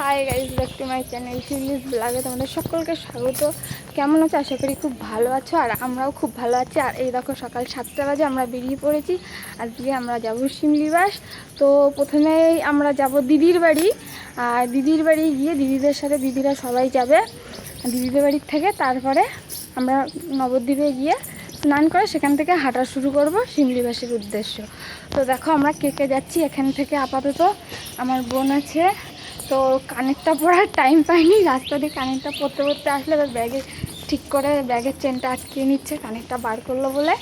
Hi guys back to my channel series ব্লগে তোমাদের সকলকে স্বাগত। কেমন আছো? আশা করি খুব ভালো আছো আর আমরাও খুব ভালো আছি। আর এই দেখো সকাল সাতটা বাজে আমরা বেরিয়ে পড়েছি। আজকে আমরা যাব শিমলিবাস। তো প্রথমেই আমরা যাব দিদির বাড়ি। আর দিদির বাড়ি গিয়ে দিদিদের সাথে দিদিরা সবাই যাবে। দিদিদের বাড়ির থেকে তারপরে আমরা নবদ্বীপে গিয়ে স্নান করে সেখান থেকে হাঁটা শুরু করব শিমলিবাসের উদ্দেশ্য। তো দেখো আমরা কে কে যাচ্ছি এখান থেকে আপাতত আমার বোন আছে। তো কানেরটা পরার টাইম পাইনি, রাস্তা দিয়ে কানেরটা পরতে পরতে আসলে এবার ব্যাগে ঠিক করে ব্যাগের চেনটা আটকিয়ে নিচ্ছে, কানেরটা বার করল বলে।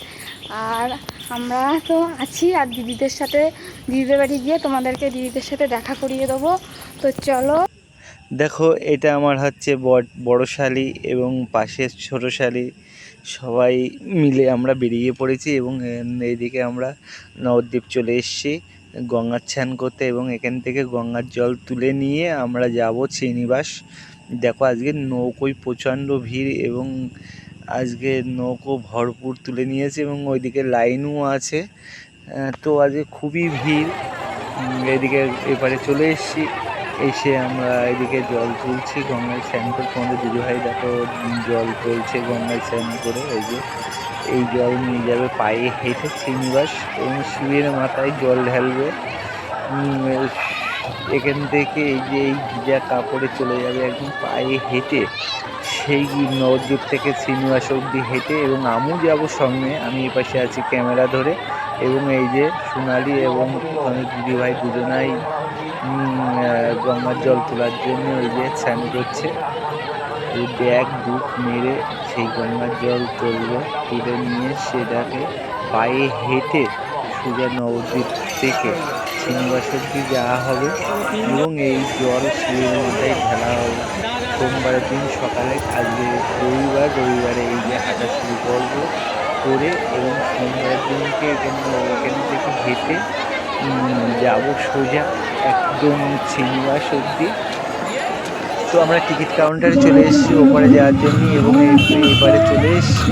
আর আমরা তো আছি, আর দিদিদের সাথে, দিদিদের বাড়ি গিয়ে তোমাদেরকে দিদিদের সাথে দেখা করিয়ে দেবো। তো চলো। দেখো, এটা আমার হচ্ছে বড়- শালি এবং পাশের ছোট শালি। সবাই মিলে আমরা বেরিয়ে পড়েছি এবং এইদিকে আমরা নবদ্বীপ চলে এসেছি। গঙ্গার স্নান করতে এবং এখান থেকে গঙ্গার জল তুলে নিয়ে আমরা যাব শ্রীনিবাস। দেখো আজকে নৌকোয় প্রচণ্ড ভিড় এবং আজকে নৌকো ভরপুর তুলে নিয়েছে এবং ওইদিকে লাইনও আছে। তো আজকে খুবই ভিড়। এদিকে এপারে চলে এসেছি। এসে আমরা এদিকে জল তুলছি, গঙ্গায় স্নান করে। তোমাদের দিদিভাই দেখো, জল তুলছে গঙ্গায় স্নান করে, এই যে। এই জল নিয়ে যাবে পায়ে হেঁটে শ্রীনিবাস এবং শিবের মাথায় জল ঢালবে। এখান থেকে এই যে এই ভিজা কাপড়ে চলে যাবে একদম পায়ে হেঁটে। সেই নবদ্বীপ থেকে শ্রীনিবাস অবধি হেঁটে এবং আমিও যাব সঙ্গে। আমি এ পাশে আছি ক্যামেরা ধরে। এবং এই যে সোনালি এবং দিদিভাই দুজনাই গঙ্গার জল তোলার জন্য ওই যে স্নান করছে। এই ব্যাগ বুক মেরে সেই গঙ্গার জল তুলবে, তুলে নিয়ে সেটাকে পায়ে হেঁটে সোজা নবদ্বীপ থেকে শ্রীনিবাস অব্দি যাওয়া হবে এবং এই জল শিবের মাথায় ঢালা হবে। সোমবারের দিন সকালে আজকে রবিবার, রবিবারে এই যে হাঁটা শুরু করব, করে এবং সোমবারের দিনকে এখানে এখান থেকে হেঁটে যাব সোজা একদম শ্রীনিবাস অব্দি তো আমরা টিকিট কাউন্টারে চলে এসেছি ওপারে যাওয়ার জন্য এবং এবারে চলে এসেছি।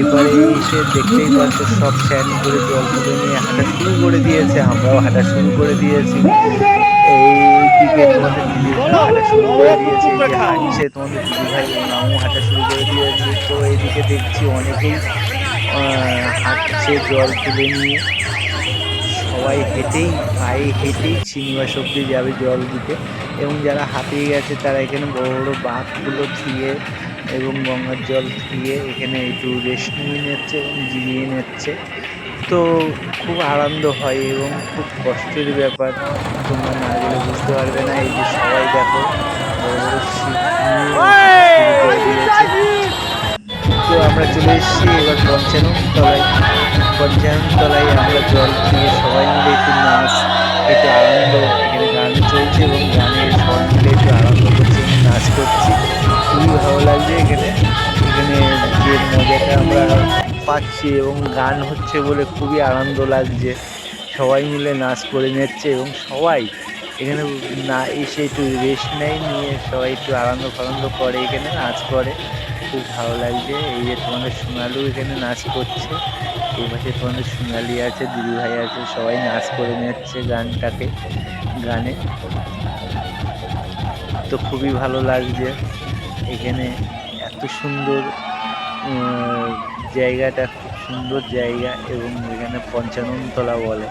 এবারে এসে দেখতেই পাচ্ছ সব স্যান করে জল তুলে নিয়ে হাঁটা শুরু করে দিয়েছে, আমরাও হাঁটা শুরু করে দিয়েছি। হাঁটা শুরু করে হাঁটা শুরু করে দিয়েছি। তো এইদিকে দেখছি অনেকেই হাঁটছে জল তুলে নিয়ে। সবাই হেঁটেই পায়ে হেঁটেই শ্রীনিবাস অব্দি যাবে জল দিতে। এবং যারা হাঁপিয়ে গেছে, তারা এখানে বড় বড় বাঁধগুলো ধুয়ে এবং গঙ্গার জল ধুয়ে এখানে একটু রেস্ট নিয়ে নিচ্ছে এবং জিরিয়ে নিচ্ছে। তো খুব আনন্দ হয় এবং খুব কষ্টের ব্যাপার। তোমরা না গেলে বুঝতে পারবে না, এই যে সবাই দেখো তো আমরা চলে এসেছি, এবার পঞ্চানন তলায় পঞ্চানন তলায় আমরা জল দিয়ে সবাই মিলে একটু নাচ, একটু আনন্দ, এখানে গান চলছে এবং গানের সবাই মিলে একটু আনন্দ করছি, নাচ করছি। খুবই ভালো লাগছে এখানে। এখানে যে মজাটা আমরা পাচ্ছি এবং গান হচ্ছে বলে খুবই আনন্দ লাগছে। সবাই মিলে নাচ করে নিচ্ছে এবং সবাই এখানে না এসে একটু রেস্ট নেয়, নিয়ে সবাই একটু আনন্দ ফানন্দ করে, এখানে নাচ করে। খুব ভালো লাগছে। এই যে তোমাদের সোনালু এখানে নাচ করছে। এই পাশে তোমাদের সোনালি আছে দিদিভাই আছে, সবাই নাচ করে নিচ্ছে গানটাকে, গানে। তো খুবই ভালো লাগছে। এখানে এত সুন্দর জায়গাটা, খুব সুন্দর জায়গা এবং এখানে পঞ্চাননতলা বলে।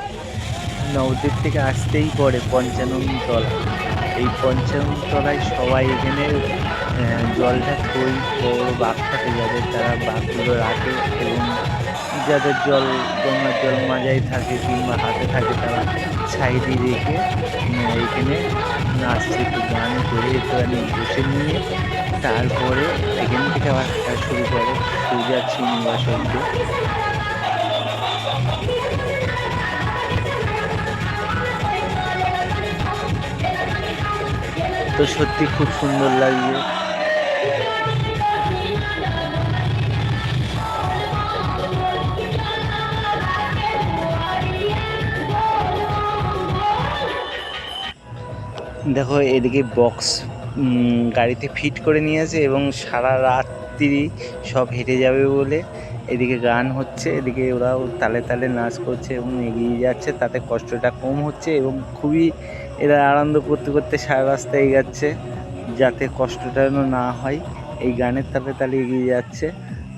নবদ্বীপ থেকে আসতেই পড়ে পঞ্চাননতলা। এই পঞ্চাননতলায় সবাই এখানে জলটা থই বড় বাঘ থাকে যাদের তারা বাঘগুলো রাখে এবং যাদের জল, গঙ্গার জল মাজায় থাকে কিংবা হাতে থাকে, তারা সাইডে রেখে এখানে নাচছে একটু গান করে, একটুখানি বসে নিয়ে তারপরে এখান থেকে আবার হাঁটা শুরু করে শ্রীনিবাস অব্দি তো সত্যি খুব সুন্দর লাগছে। দেখো, এদিকে বক্স গাড়িতে ফিট করে নিয়ে নিয়েছে এবং সারা রাত্রি সব হেঁটে যাবে বলে। এদিকে গান হচ্ছে, এদিকে ওরাও তালে তালে নাচ করছে এবং এগিয়ে যাচ্ছে। তাতে কষ্টটা কম হচ্ছে এবং খুবই এরা আনন্দ করতে করতে সারা রাস্তায় এগাচ্ছে যাতে কষ্টটা যেন না হয়। এই গানের তালে তালে এগিয়ে যাচ্ছে।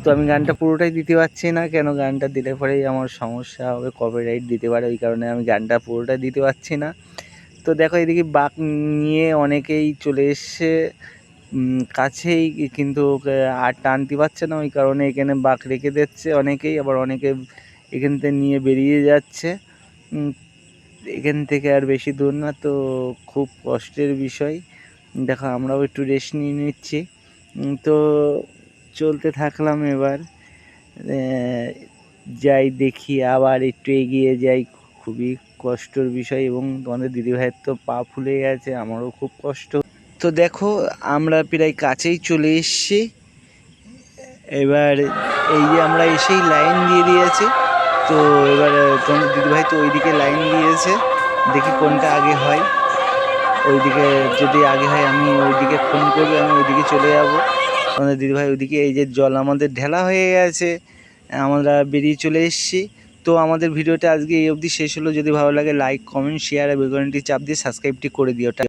তো আমি গানটা পুরোটাই দিতে পারছি না, কেন গানটা দিলে পরেই আমার সমস্যা হবে কপিরাইট দিতে পারে, ওই কারণে আমি গানটা পুরোটাই দিতে পারছি না। তো দেখো এদিকে বাঘ নিয়ে অনেকেই চলে এসছে। কাছেই কিন্তু আর টানতে পারছে না, ওই কারণে এখানে বাঘ রেখে দিচ্ছে অনেকেই। আবার অনেকে এখান থেকে নিয়ে বেরিয়ে যাচ্ছে। এখান থেকে আর বেশি দূর না, তো খুব কষ্টের বিষয়। দেখো আমরাও একটু রেস্ট নিয়ে নিচ্ছি। তো চলতে থাকলাম এবার। যাই দেখি, আবার একটু এগিয়ে যাই খুবই কষ্টর বিষয় এবং তোমাদের দিদিভাইয়ের তো পা ফুলে গেছে, আমারও খুব কষ্ট। তো দেখো, আমরা প্রায় কাছেই চলে এসেছি। এবার এই যে আমরা এসেই লাইন দিয়ে দিয়েছি। তো এবার তোমাদের দিদিভাই তো ওইদিকে লাইন দিয়েছে। দেখি কোনটা আগে হয়। ওইদিকে যদি আগে হয়, আমি ওইদিকে ফোন করব, আমি ওইদিকে চলে যাব। আমাদের দিদিভাই ওইদিকে এই যে জল আমাদের ঢেলা হয়ে গেছে। আমরা বেরিয়ে চলে এসেছি। তো আমাদের ভিডিওটা আজকে এই অবধি শেষ হলো। যদি ভালো লাগে লাইক কমেন্ট শেয়ার আর বেগুনটি চাপ দিয়ে সাবস্ক্রাইবটি করে দিও।